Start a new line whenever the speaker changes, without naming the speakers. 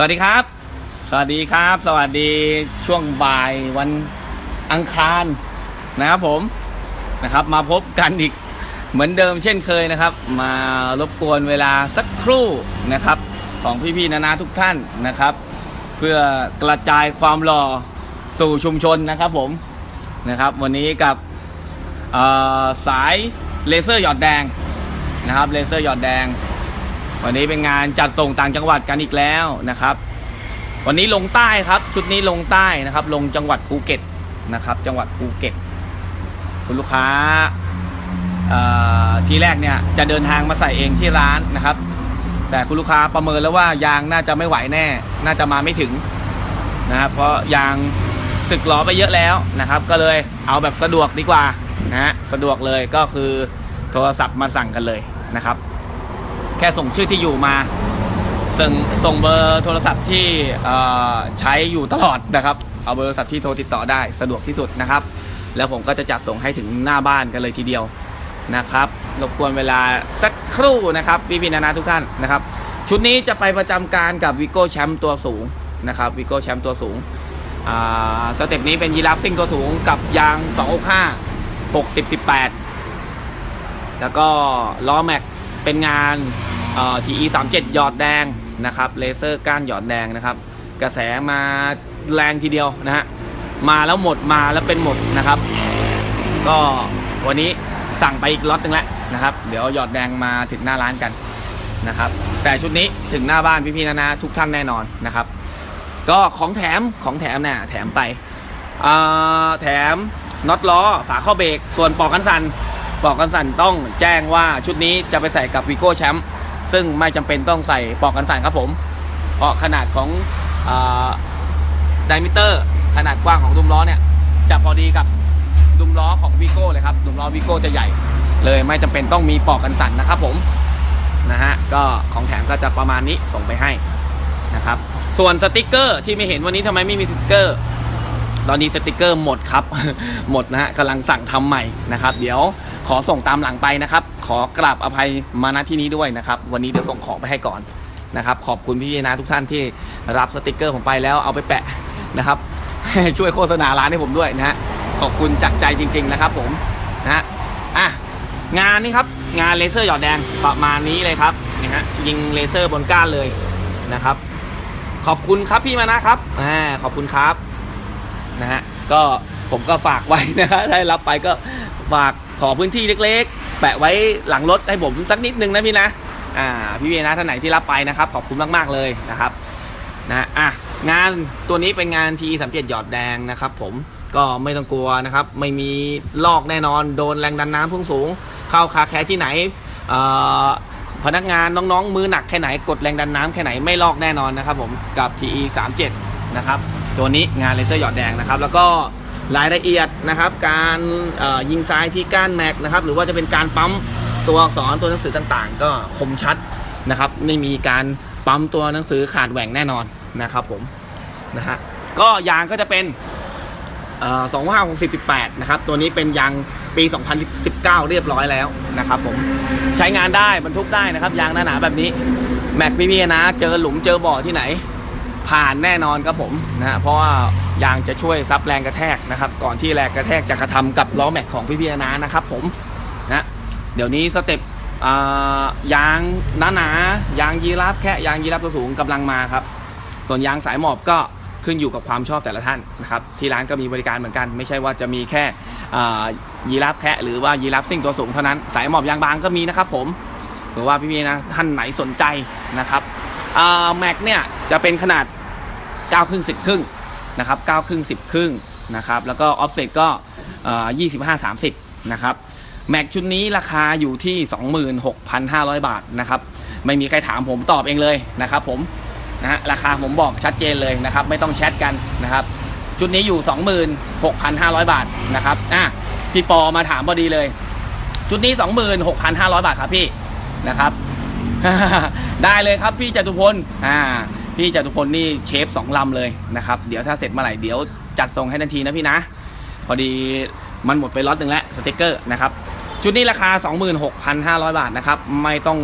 สวัสดีครับ สวัสดีครับ สวัสดีช่วงบ่ายวันอังคารนะครับผมนะครับ มาพบกันอีกเหมือนเดิมเช่นเคยนะครับ มารบกวนเวลาสักครู่นะครับ ของพี่ๆนานาทุกท่านนะครับ เพื่อกระจายความหล่อสู่ชุมชนนะครับผมนะครับ วันนี้กับสายเลเซอร์หยอดแดงนะครับเลเซอร์หยอดแดง วันนี้เป็นงานจัดส่งต่างจังหวัดกันอีกแล้วนะครับ วันนี้ลงใต้ครับ ชุดนี้ลงใต้นะครับ ลงจังหวัดภูเก็ตนะครับ จังหวัดภูเก็ต คุณลูกค้าทีแรกเนี่ยจะเดินทางมาใส่เองที่ร้านนะครับ แต่คุณลูกค้าประเมินแล้วว่ายางน่าจะไม่ไหวแน่ น่าจะมาไม่ถึงนะครับ เพราะยางสึกหลอไปเยอะแล้วนะครับ ก็เลยเอาแบบสะดวกดีกว่านะสะดวกเลยก็คือโทรศัพท์มาสั่งกันเลยนะครับ แค่ส่งชื่อที่อยู่มาส่งส่งเบอร์โทรศัพท์ที่ใช้อยู่ตลอดนะครับ เอาเบอร์โทรศัพท์ที่โทรติดต่อได้สะดวกที่สุดนะครับ แล้วผมก็จะจัดส่งให้ถึงหน้าบ้านกันเลยทีเดียวนะครับรบกวนเวลาสักครู่นะครับพี่พี่นานาทุกท่านนะครับ ชุดนี้จะไปประจำการกับวิโก้แชมป์ตัวสูงนะครับวิโก้แชมป์ตัวสูงสเต็ปนี้เป็นยีราฟซิ่งตัวสูงกับยาง 265 60 18 แล้วก็ล้อแม็กเป็นงาน เอ่อ TE 37หยอดแดงนะครับเลเซอร์ก้านหยอดแดงนะครับ กระแสมาแรงทีเดียวนะฮะมาแล้วหมดมาแล้วเป็นหมดนะครับ ก็วันนี้สั่งไปอีกล็อตนึงแล้วนะครับ เดี๋ยวหยอดแดงมาถึงหน้าร้านกันนะครับ แต่ชุดนี้ถึงหน้าบ้านพี่ๆนะนะทุกท่านแน่นอนนะครับ ก็ของแถมของแถมเนี่ยแถมไปอ่าแถมน็อตล้อฝาข้อเบรกส่วนปอกกันสันปอกกันสันต้องแจ้งว่าชุดนี้จะไปใส่กับวีโก้แชมป์ ซึ่งไม่จำเป็นต้องใส่ปลอกกันสั่นครับผมเพราะขนาดของไดมิเตอร์ขนาดกว้างของดุมล้อเนี่ยจะพอดีกับดุมล้อของวีโก้เลยครับดุมล้อวีโก้จะใหญ่ เลยไม่จำเป็นต้องมีปลอกกันสั่นนะครับผมนะฮะก็ของแถมก็จะประมาณนี้ส่งไปให้นะครับส่วนสติกเกอร์ที่ไม่เห็นวันนี้ทำไมไม่มีสติกเกอร์ ตอนนี้สติกเกอร์หมดครับ หมดนะฮะกำลังสั่งทำใหม่นะครับ เดี๋ยวขอส่งตามหลังไปนะครับ ขอกราบอภัยมาณที่นี้ด้วยนะครับ วันนี้เดี๋ยวส่งของไปให้ก่อนนะครับ ขอบคุณพี่ๆนะทุกท่านที่รับสติกเกอร์ผมไปแล้วเอาไปแปะนะครับช่วยโฆษณาร้านให้ผมด้วยนะฮะขอบคุณจากใจจริง ๆนะครับ ผมนะฮะอะงานนี้ครับงานเลเซอร์หยอดแดงประมาณนี้เลยครับนี่ฮะยิงเลเซอร์บนก้านเลยนะครับ ขอบคุณครับพี่มานะครับอ่าขอบคุณครับ นะฮะก็ผมก็ฝากไว้นะฮะได้รับไปก็ฝากขอพื้นที่เล็กๆ แปะไว้หลังรถให้ผมสักนิดนึงนะพี่นะอ่าพี่เวนะท่านไหนที่รับไปนะครับ ขอบคุณมากๆเลยนะครับนะอะงานตัวนี้เป็นงานทีสามเจ็ดหยอดแดงนะครับ ผมก็ไม่ต้องกลัวนะครับ ไม่มีลอกแน่นอนโดนแรงดันน้ำพุ่งสูง เข้าคาแคร์ที่ไหนพนักงานน้องๆ มือหนักแค่ไหนกดแรงดันน้ำแค่ไหนไม่ลอกแน่นอนนะครับผมกับ TE 37นะครับ ตัวนี้งานเลเซอร์หยอดแดงนะครับแล้วก็รายละเอียดนะครับ การยิงซ้ายที่ก้านแม็กนะครับหรือว่าจะเป็นการปั๊มตัวอักษรตัวหนังสือต่างๆ ก็คมชัดนะครับไม่มีการปั๊มตัวหนังสือขาดแหว่งแน่นอนนะครับผมนะฮะก็ยางก็จะเป็นสองห้าหกสิบสิบแปดนะครับตัวนี้เป็นยางปี 2019 เรียบร้อยแล้วนะครับผมใช้งานได้บรรทุกได้นะครับยางหนาๆแบบนี้แม็กพี่ๆนะเจอหลุมเจอบ่อที่ไหน ผ่านแน่นอนครับผมนะฮะเพราะว่ายางจะช่วยซับแรงกระแทกนะครับ ก่อนที่แรงกระแทกจะกระทำกับล้อแม็กของพี่พี่นานะครับผมนะเดี๋ยวนี้สเต็ปอ่ายางหนาๆยางยีราฟแค่ยางยีราฟตัวสูงกำลังมาครับ ส่วนยางสายหมอบก็ขึ้นอยู่กับความชอบแต่ละท่านนะครับที่ร้านก็มีบริการเหมือนกัน ไม่ใช่ว่าจะมีแค่ยีราฟแค่หรือว่ายีราฟซิ่งตัวสูงเท่านั้นสายหมอบยางบางก็มีนะครับผมหรือว่าพี่ๆนะท่านไหนสนใจนะครับแม็กเนี่ยจะเป็นขนาด 9ครึ่ง10 ครึ่งนะครับ9ครึ่ง10 ครึ่งนะครับแล้วก็ออฟเซ็ตก็เอ่อ25 30นะครับแม็กชุดนี้ราคาอยู่ที่ 26,500 บาทนะครับไม่มีใครถามผมตอบเองเลยนะครับผมนะฮะราคาผมบอกชัดเจนเลยนะครับไม่ต้องแชทกันนะครับชุดนี้อยู่ 26,500 บาทนะครับอะพี่ปอมาถามพอดีเลย ชุดนี้ 26,500 บาทครับพี่นะครับ ได้เลยครับพี่จตุพลอ่า พี่จตุพลนี่เชฟสองลำเลยนะครับเดี๋ยวถ้าเสร็จเมื่อไหร่เดี๋ยวจัดส่งให้ทันทีนะพี่นะ พอดีมันหมดไปล็อตหนึ่งแล้วสติกเกอร์นะครับชุดนี้ราคา 26,500 บาทนะครับไม่ต้อง